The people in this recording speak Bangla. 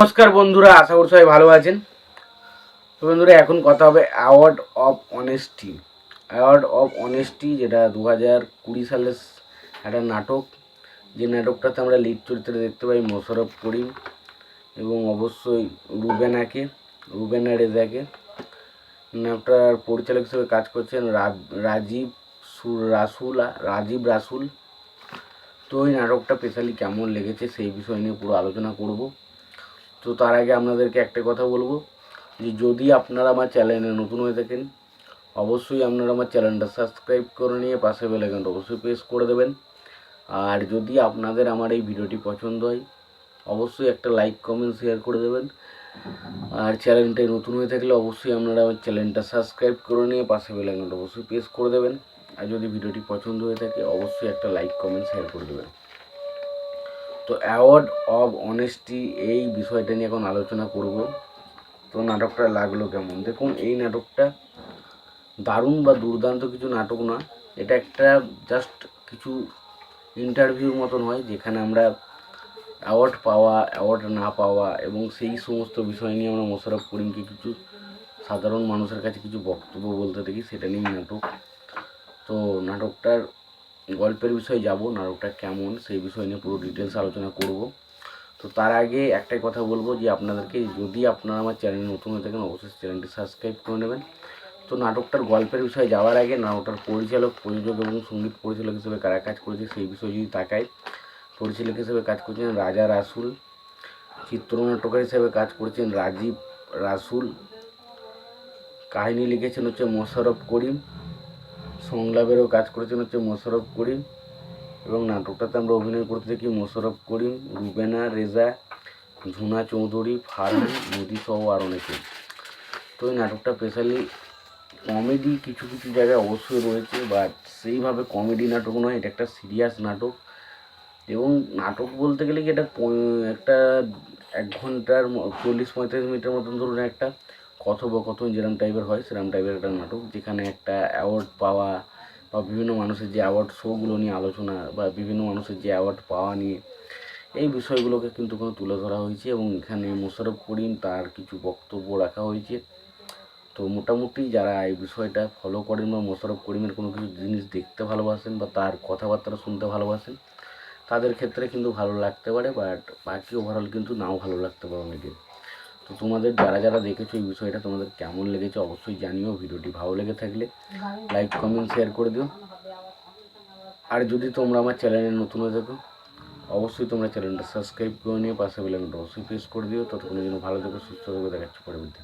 নমস্কার বন্ধুরা, আশা করি সবাই ভালো আছেন। তো বন্ধুরা, এখন কথা হবে award of honesty award of honesty যেটা দু হাজার কুড়ি সালের একটা নাটক। যে নাটকটাতে আমরা লিড চরিত্রে দেখতে পাই মোশারফ করিম এবং অবশ্যই রুবেনাকে রুবেনা রেজাকে নাটকটার পরিচালক হিসেবে কাজ করছেন রাজীব সু- রাসুল, রাজীব রাসুল। তো এই নাটকটা স্পেশালি কেমন লেগেছে সেই বিষয় নিয়ে পুরো আলোচনা করব। তো তার আগে আপনাদেরকে একটা কথা বলব, যে যদি আপনারা আমার চ্যানেলে নতুন হয়ে থাকেন, অবশ্যই আপনারা আমার চ্যানেলটা সাবস্ক্রাইব করে নিয়ে পাশে বেলাইকনটা অবশ্যই প্রেস করে দেবেন। আর যদি আপনাদের আমার এই ভিডিওটি পছন্দ হয়, অবশ্যই একটা লাইক, কমেন্ট, শেয়ার করে দেবেন। আর চ্যানেলটায় নতুন হয়ে থাকলে অবশ্যই আপনারা আমার চ্যানেলটা সাবস্ক্রাইব করে নিয়ে পাশে বেলাইকনটা অবশ্যই প্রেস করে দেবেন। আর যদি ভিডিওটি পছন্দ হয়ে থাকে, অবশ্যই একটা লাইক, কমেন্ট, শেয়ার করে দেবেন। অ্যাওয়ার্ড অব অনেস্টি এই বিষয়টা নিয়ে এখন আলোচনা করব। তো নাটকটা লাগল কেমন? দেখুন, এই নাটকটা দারুণ বা দুর্দান্ত কিছু নাটক না। এটা একটা জাস্ট কিছু ইন্টারভিউর মতন হয় যেখানে আমরা অ্যাওয়ার্ড পাওয়া অ্যাওয়ার্ড না পাওয়া এবং সেই সমস্ত বিষয় নিয়ে আমরা মোশারফ করিমকে কিছু সাধারণ মানুষের কাছে কিছু বক্তব্য বলতে দেখি, সেটা নিয়েই নাটক। তো নাটকটার গল্পের বিষয়ে যাব নাটকটা কেমন সেই বিষয় নিয়ে পুরো ডিটেলস আলোচনা করব। তো তার আগে একটাই কথা বলব যে, আপনাদেরকে যদি আপনারা আমার চ্যানেলে নতুন হয়ে থাকেন, অবশ্যই চ্যানেলটি সাবস্ক্রাইব করে নেবেন। তো নাটকটার গল্পের বিষয়ে যাওয়ার আগে, নাটকটার পরিচালক, প্রযোজক এবং সংগীত পরিচালক হিসেবে কারা কাজ করেছে সেই বিষয়ে যদি তাকাই, পরিচালক হিসেবে কাজ করেছেন রাজা রাসুল, চিত্রনাট্যকার হিসেবে কাজ করেছেন রাজীব রাসুল, কাহিনী লিখেছেন হচ্ছে মোশারফ করিম সংলাপেরও কাজ করেছেন হচ্ছে মোশারফ করিম এবং নাটকটাতে আমরা অভিনয় করতে দেখি মোশারফ করিম, রুবেনা, রেজা, ঝুনা চৌধুরী, ফারহান, মোদি সহ আর অনেকে। তো এই নাটকটা স্পেশালি কমেডি কিছু কিছু জায়গায় অবশ্যই রয়েছে, বাট সেইভাবে কমেডি নাটক নয়, এটা একটা সিরিয়াস নাটক। এবং নাটক বলতে গেলে কি এটা একটা এক ঘণ্টার চল্লিশ পঁয়তাল্লিশ মিনিটের মতন ধরুন একটা কথোপকথন যেরম টাইপের হয়, সেরম টাইপের একটা নাটক, যেখানে একটা অ্যাওয়ার্ড পাওয়া বা বিভিন্ন মানুষের যে অ্যাওয়ার্ড শোগুলো নিয়ে আলোচনা বা বিভিন্ন মানুষের যে অ্যাওয়ার্ড পাওয়া নিয়ে, এই বিষয়গুলোকে কিন্তু কোনো তুলে ধরা হয়েছে এবং এখানে মোশারফ করিম তার কিছু বক্তব্য রাখা হয়েছে। তো মোটামুটি যারা এই বিষয়টা ফলো করেন বা মোশারফ করিমের কোনো কিছু জিনিস দেখতে ভালোবাসেন বা তার কথাবার্তা শুনতে ভালোবাসেন, তাদের ক্ষেত্রে কিন্তু ভালো লাগতে পারে বাট বাকি ওভারঅল কিন্তু নাও ভালো লাগতে পারে অনেকের। তো তোমাদের যারা যারা দেখেছ এই বিষয়টা তোমাদের কেমন লেগেছে অবশ্যই জানিও, ভিডিওটি ভালো লেগে থাকলে লাইক কমেন্ট শেয়ার করে দিও। আর যদি তোমরা আমার চ্যানেলে নতুন হয়ে থাকো, অবশ্যই তোমরা চ্যানেলটা সাবস্ক্রাইব করে নিয়ে পাশে বেলানটা অবশ্যই প্রেস করে দিও, ততক্ষণের জন্য ভালো থেকো, সুস্থ থেকো দেখাচ্ছি পরবর্তী।